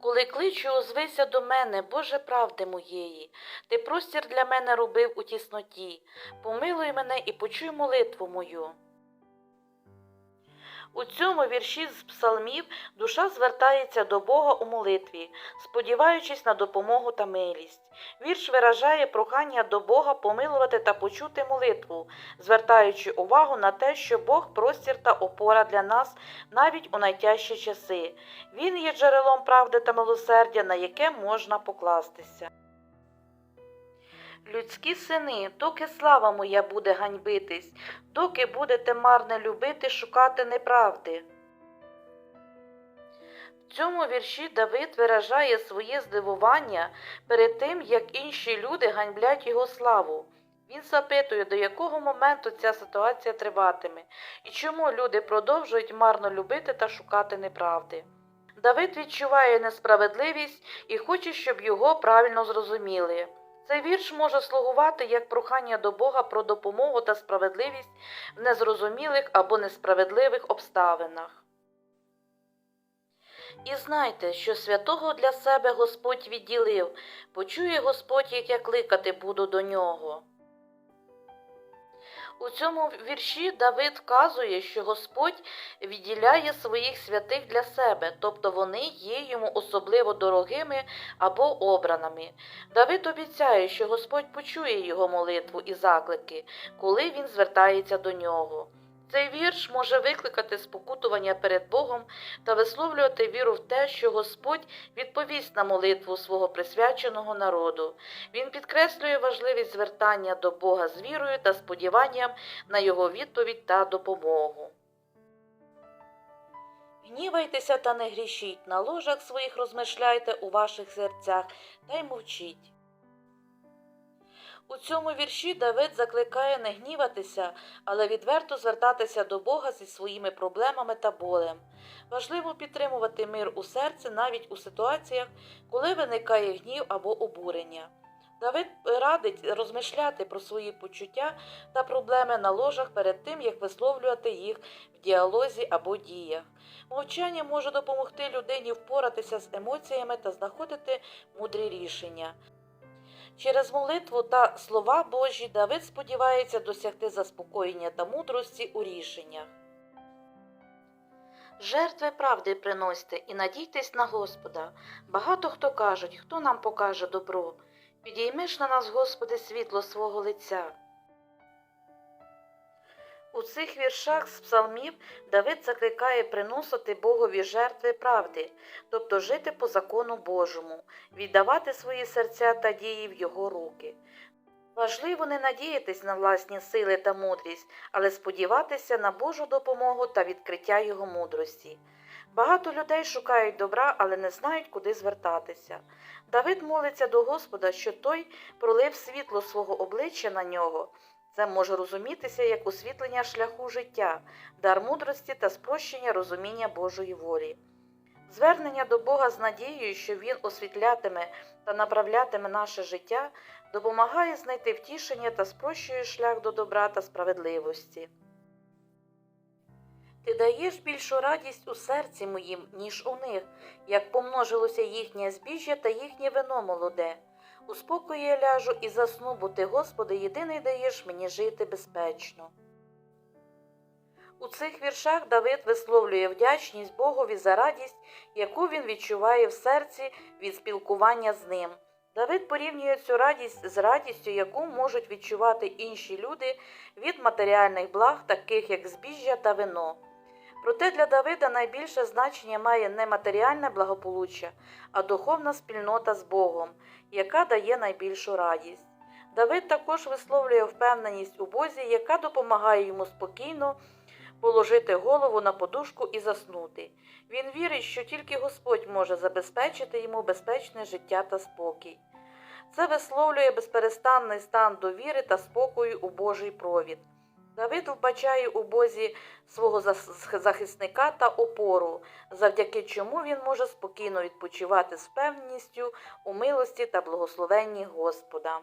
Коли кличу, озвися до мене, Боже правди моєї, ти простір для мене робив у тісноті. Помилуй мене і почуй молитву мою. У цьому вірші з псалмів душа звертається до Бога у молитві, сподіваючись на допомогу та милість. Вірш виражає прохання до Бога помилувати та почути молитву, звертаючи увагу на те, що Бог простір та опора для нас навіть у найтяжчі часи. Він є джерелом правди та милосердя, на яке можна покластися. Людські сини, доки слава моя буде ганьбитись, доки будете марне любити, шукати неправди. В цьому вірші Давид виражає своє здивування перед тим, як інші люди ганьблять його славу. Він запитує, до якого моменту ця ситуація триватиме і чому люди продовжують марно любити та шукати неправди. Давид відчуває несправедливість і хоче, щоб його правильно зрозуміли. Цей вірш може слугувати як прохання до Бога про допомогу та справедливість в незрозумілих або несправедливих обставинах. І знайте, що святого для себе Господь відділив, почує Господь, як я кликати буду до нього. У цьому вірші Давид вказує, що Господь відділяє своїх святих для себе, тобто вони є йому особливо дорогими або обраними. Давид обіцяє, що Господь почує його молитву і заклики, коли він звертається до нього. Цей вірш може викликати спокутування перед Богом та висловлювати віру в те, що Господь відповість на молитву свого присвяченого народу. Він підкреслює важливість звертання до Бога з вірою та сподіванням на його відповідь та допомогу. Гнівайтеся та не грішіть, на ложах своїх розмишляйте у ваших серцях та й мовчіть. У цьому вірші Давид закликає не гніватися, але відверто звертатися до Бога зі своїми проблемами та болем. Важливо підтримувати мир у серці навіть у ситуаціях, коли виникає гнів або обурення. Давид радить розмишляти про свої почуття та проблеми на ложах перед тим, як висловлювати їх в діалозі або діях. Мовчання може допомогти людині впоратися з емоціями та знаходити мудрі рішення. Через молитву та слова Божі Давид сподівається досягти заспокоєння та мудрості у рішеннях. Жертви правди приносьте і надійтесь на Господа. Багато хто кажуть, хто нам покаже добро. Підіймеш на нас, Господи, світло свого лиця. У цих віршах з псалмів Давид закликає приносити Богові жертви правди, тобто жити по закону Божому, віддавати свої серця та дії в його руки. Важливо не надіятись на власні сили та мудрість, але сподіватися на Божу допомогу та відкриття його мудрості. Багато людей шукають добра, але не знають, куди звертатися. Давид молиться до Господа, що той пролив світло свого обличчя на нього. Це може розумітися як освітлення шляху життя, дар мудрості та спрощення розуміння Божої волі. Звернення до Бога з надією, що Він освітлятиме та направлятиме наше життя, допомагає знайти втішення та спрощує шлях до добра та справедливості. Ти даєш більшу радість у серці моїм, ніж у них, як помножилося їхнє збіжжя та їхнє вино молоде. У ляжу і засну, бо ти, Господи, єдиний даєш мені жити безпечно. У цих віршах Давид висловлює вдячність Богові за радість, яку він відчуває в серці від спілкування з ним. Давид порівнює цю радість з радістю, яку можуть відчувати інші люди від матеріальних благ, таких як збіжжя та вино. Проте для Давида найбільше значення має не матеріальне благополуччя, а духовна спільнота з Богом, яка дає найбільшу радість. Давид також висловлює впевненість у Бозі, яка допомагає йому спокійно положити голову на подушку і заснути. Він вірить, що тільки Господь може забезпечити йому безпечне життя та спокій. Це висловлює безперестанний стан довіри та спокою у Божий провід. Давид вбачає у Бозі свого захисника та опору, завдяки чому він може спокійно відпочивати з певністю у милості та благословенні Господа.